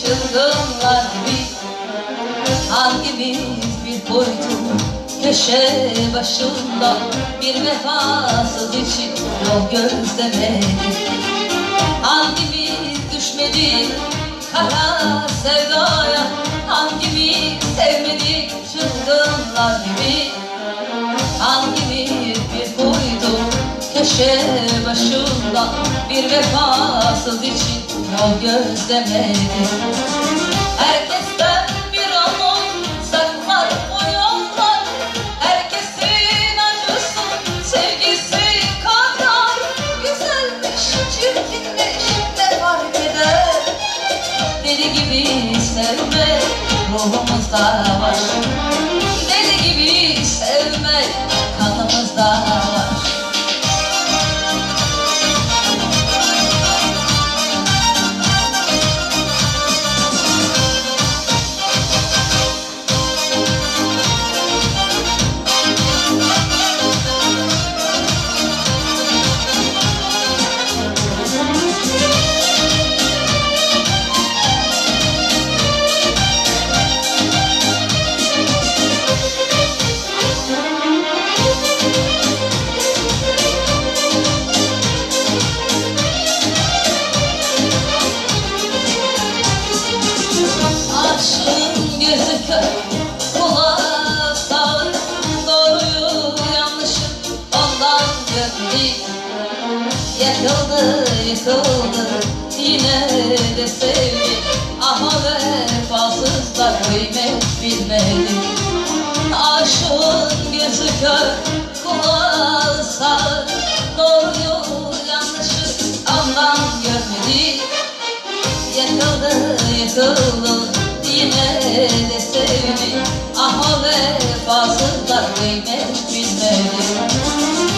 çılgınlar gibi Hangimiz bir koydu köşe başında Bir vefasız için yol gözlemedi Hangimiz düşmedi kara sevdaya? Hangimiz sevmedi çılgınlar gibi? Hangimiz bir koydu köşe başında Bir vefasız için yol gözlemedi Herkesten bir anlam saklar o yollar. Herkesin acısı sevgisi kadar. Güzelmiş, çirkinmiş ne fark eder Deli gibi sevmek ruhumuzda var. Deli gibi sevmek Yakıldı, yıkıldı, yine de sevdi Ama vefasızlar kıymet bilmedi Aşkın gözü kör, kulağı sağır Doğruyu ondan görmedi Yakıldı, yıkıldı yine de sevdi Ama vefasızlar kıymet bilmedi